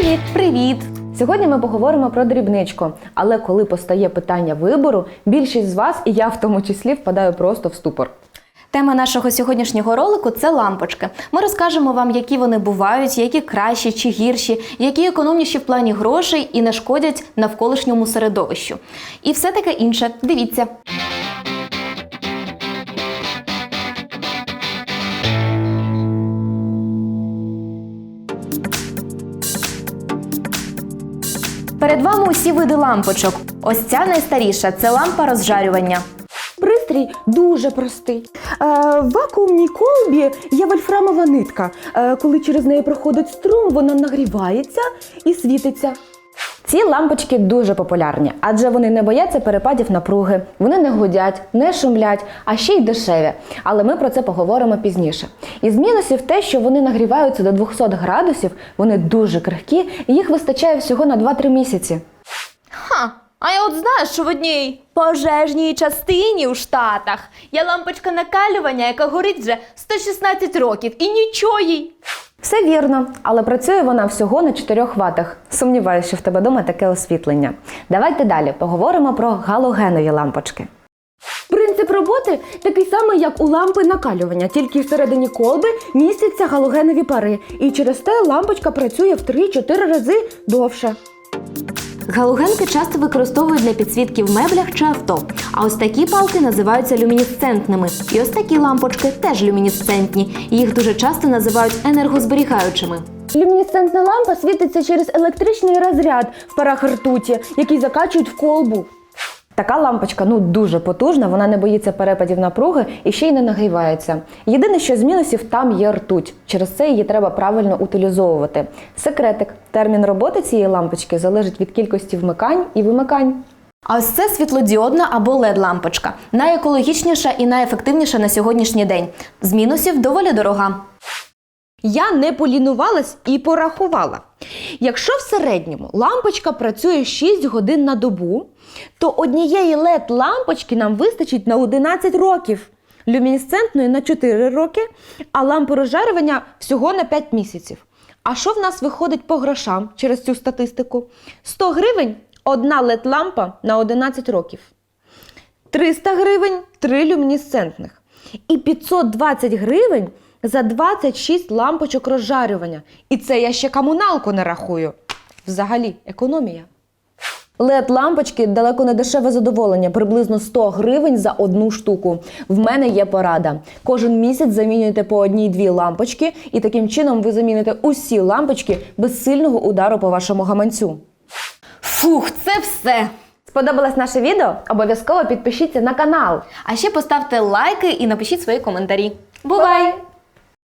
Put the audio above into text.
Привіт! Привіт! Сьогодні ми поговоримо про дрібничку, але коли постає питання вибору, більшість з вас, і я в тому числі, впадаю просто в ступор. Тема нашого сьогоднішнього ролику це лампочки. Ми розкажемо вам, які вони бувають, які кращі чи гірші, які економніші в плані грошей і не шкодять навколишньому середовищу. І все таке інше. Дивіться. Перед вами усі види лампочок. Ось ця найстаріша це лампа розжарювання. Пристрій дуже простий. Е, в вакуумній колбі є вольфрамова нитка. Е, коли через неї проходить струм, вона нагрівається і світиться. Ці лампочки дуже популярні, адже вони не бояться перепадів напруги, вони не гудять, не шумлять, а ще й дешеві. Але ми про це поговоримо пізніше. Із мінусів те, що вони нагріваються до 200 градусів, вони дуже крихкі, і їх вистачає всього на 2-3 місяці. Ха, а я от знаю, що в одній пожежній частині у Штатах є лампочка накалювання, яка горить вже 116 років і нічого їй. Все вірно, але працює вона всього на 4 ватах. Сумніваюся, що в тебе вдома таке освітлення. Давайте далі поговоримо про галогенові лампочки. Принцип роботи такий самий, як у лампи накалювання, тільки всередині колби містяться галогенові пари, і через те лампочка працює в 3-4 рази довше. Галогенки часто використовують для підсвітки в меблях чи авто. А ось такі палки називаються люмінесцентними. І ось такі лампочки теж люмінесцентні. Їх дуже часто називають енергозберігаючими. Люмінесцентна лампа світиться через електричний розряд в парах ртуті, який закачують в колбу. Така лампочка ну дуже потужна, вона не боїться перепадів напруги і ще й не нагрівається. Єдине, що з мінусів там є ртуть. Через це її треба правильно утилізовувати. Секретик. Термін роботи цієї лампочки залежить від кількості вмикань і вимикань. А ось це світлодіодна або led лампочка найекологічніша і найефективніша на сьогоднішній день. З мінусів доволі дорога. Я не полінувалась і порахувала. Якщо в середньому лампочка працює 6 годин на добу, то однієї led лампочки нам вистачить на 11 років, люмінесцентної на 4 роки, а лампи розжарювання всього на 5 місяців. А що в нас виходить по грошам через цю статистику? 100 гривень одна led лампа на 11 років. 300 гривень 3 люмінесцентних. І 520 гривень за 26 лампочок розжарювання. І це я ще комуналку не рахую. Взагалі, економія. led лампочки далеко не дешеве задоволення, приблизно 100 гривень за одну штуку. В мене є порада. Кожен місяць замінюєте по одній-дві лампочки, і таким чином ви заміните усі лампочки без сильного удару по вашому гаманцю. Фух, це все. Сподобалось наше відео? Обов'язково підпишіться на канал. А ще поставте лайки і напишіть свої коментарі. Бувай!